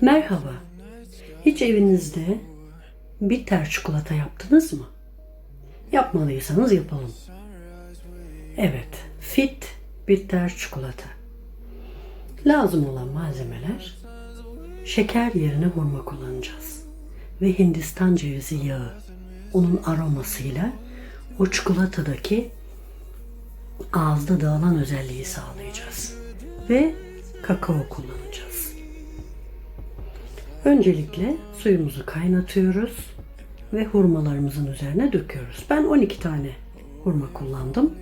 Merhaba. Hiç evinizde bitter çikolata yaptınız mı? Yapmalıysanız yapalım. Evet, fit bitter çikolata. Lazım olan malzemeler şeker yerine hurma kullanacağız. Ve Hindistan cevizi yağı. Onun aromasıyla o çikolatadaki ağızda dağılan özelliği sağlayacağız. Ve kakao kullanacağız. Öncelikle suyumuzu kaynatıyoruz ve hurmalarımızın üzerine döküyoruz. Ben 12 tane hurma kullandım.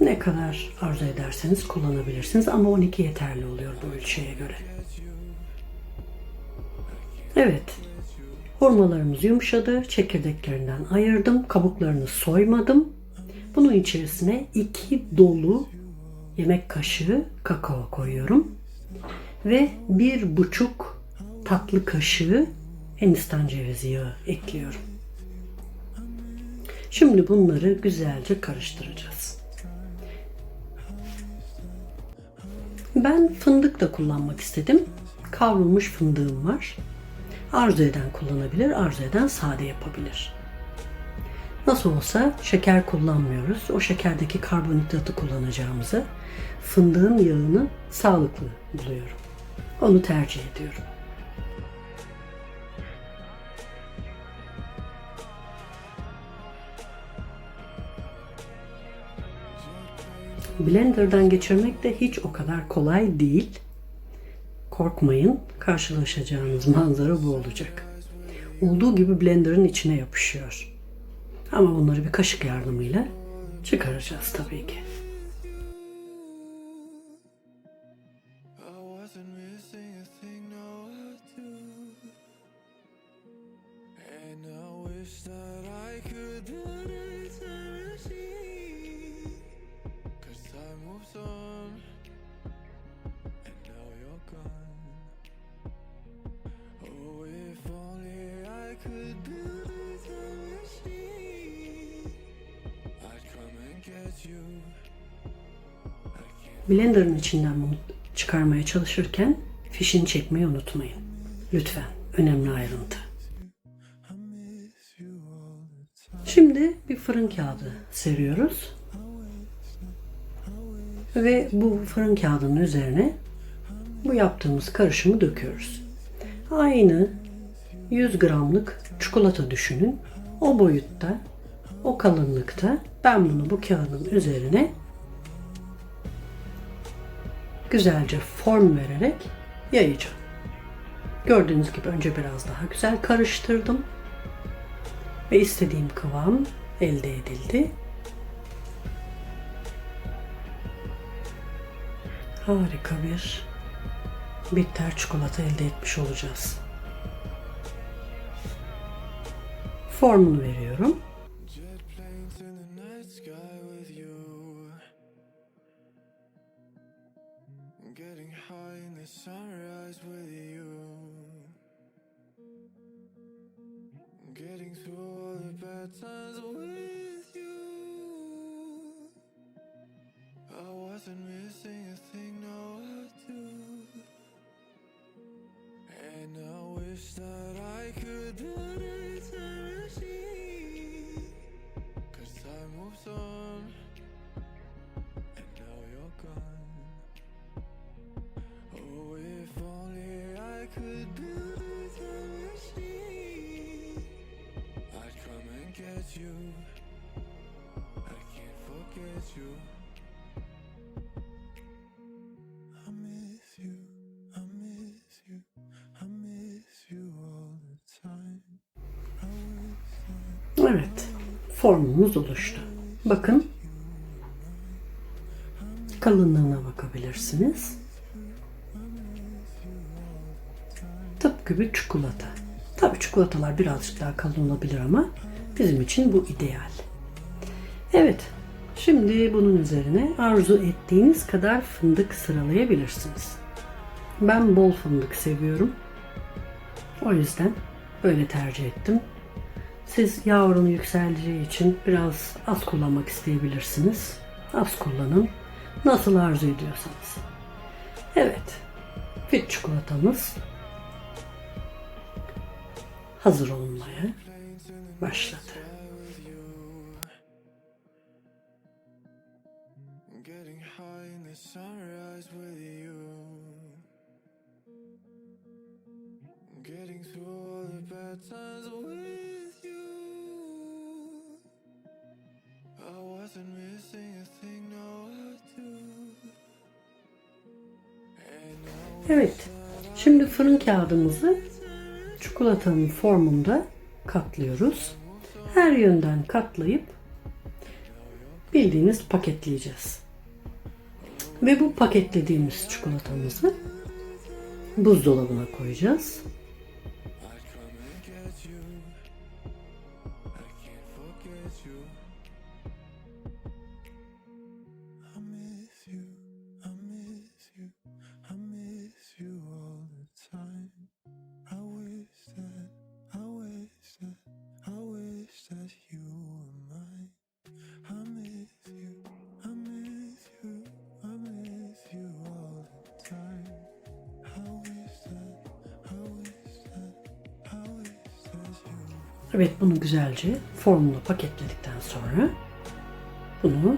Ne kadar arzu ederseniz kullanabilirsiniz ama 12 yeterli oluyor bu ölçüye göre. Evet. Hurmalarımız yumuşadı. Çekirdeklerinden ayırdım. Kabuklarını soymadım. Bunun içerisine 2 dolu yemek kaşığı kakao koyuyorum. Ve bir buçuk tatlı kaşığı Hindistan cevizi yağı ekliyorum. Şimdi bunları güzelce karıştıracağız. Ben fındık da kullanmak istedim. Kavrulmuş fındığım var. Arzu eden kullanabilir, arzu eden sade yapabilir. Nasıl olsa şeker kullanmıyoruz. O şekerdeki karbonhidratı kullanacağımızı fındığın yağını sağlıklı buluyorum. Onu tercih ediyorum. Blender'dan geçirmek de hiç o kadar kolay değil. Korkmayın, karşılaşacağınız manzara bu olacak. Olduğu gibi blenderın içine yapışıyor. Ama bunları bir kaşık yardımıyla çıkaracağız tabii ki. Blender'ın içinden bunu çıkarmaya çalışırken fişini çekmeyi unutmayın. Lütfen. Önemli ayrıntı. Şimdi bir fırın kağıdı seriyoruz. Ve bu fırın kağıdının üzerine bu yaptığımız karışımı döküyoruz. Aynı 100 gramlık çikolata düşünün. O boyutta, o kalınlıkta ben bunu bu kağıdın üzerine güzelce form vererek yayacağım. Gördüğünüz gibi önce biraz daha güzel karıştırdım ve istediğim kıvam elde edildi. Harika bir bitter çikolata elde etmiş olacağız. Formunu veriyorum. Getting high in the sunrise with you. Getting through all the bad times with you. I wasn't missing a thing, no, I do. And I wish that I could Evet, formumuz oluştu. Bakın, kalınlığına bakabilirsiniz. Tıpkı bir çikolata. Tabii çikolatalar birazcık daha kalın olabilir ama bizim için bu ideal. Evet, şimdi bunun üzerine arzu ettiğiniz kadar fındık sıralayabilirsiniz. Ben bol fındık seviyorum. O yüzden böyle tercih ettim. Siz yağ oranı yükseleceği için biraz az kullanmak isteyebilirsiniz. Az kullanın. Nasıl arzu ediyorsanız. Evet. Fit çikolatamız hazır olmaya başladı. Evet. Şimdi fırın kağıdımızı çikolatanın formunda katlıyoruz. Her yönden katlayıp bildiğiniz paketleyeceğiz. Ve bu paketlediğimiz çikolatamızı buzdolabına koyacağız. You. Evet bunu güzelce formuna paketledikten sonra bunu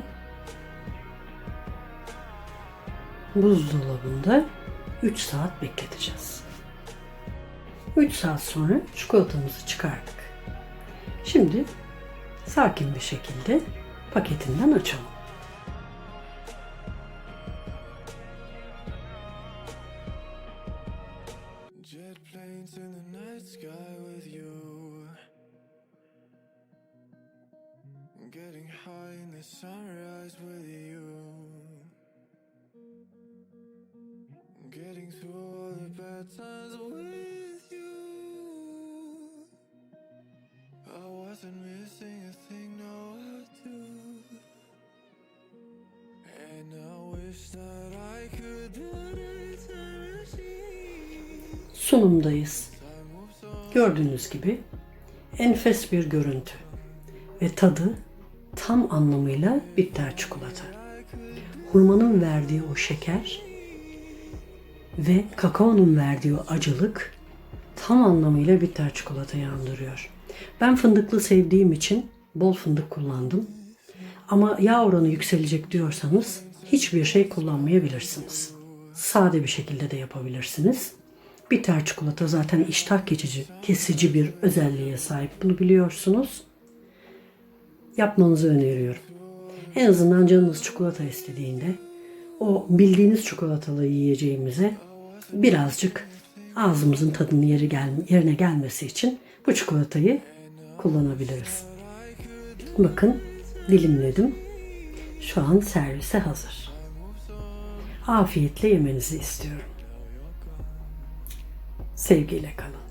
buzdolabında 3 saat bekleteceğiz. 3 saat sonra çikolatamızı çıkardık. Şimdi sakin bir şekilde paketinden açalım. Getting high in the sunrise with you. Getting through all the bad times with you. I wasn't missing a thing, no, I do. And I wish that I could time machine. Sunumdayız. Gördüğünüz gibi enfes bir görüntü ve tadı tam anlamıyla bitter çikolata. Hurmanın verdiği o şeker ve kakaonun verdiği o acılık tam anlamıyla bitter çikolatayı andırıyor. Ben fındıklı sevdiğim için bol fındık kullandım. Ama yağ oranı yükselecek diyorsanız hiçbir şey kullanmayabilirsiniz. Sade bir şekilde de yapabilirsiniz. Bitter çikolata zaten iştah geçici, kesici bir özelliğe sahip. Bunu biliyorsunuz. Yapmanızı öneriyorum. En azından canınız çikolata istediğinde o bildiğiniz çikolatalı yiyeceğimize birazcık ağzımızın tadının yeri gel yerine gelmesi için bu çikolatayı kullanabiliriz. Bakın dilimledim. Şu an servise hazır. Afiyetle yemenizi istiyorum. Sevgiyle kalın.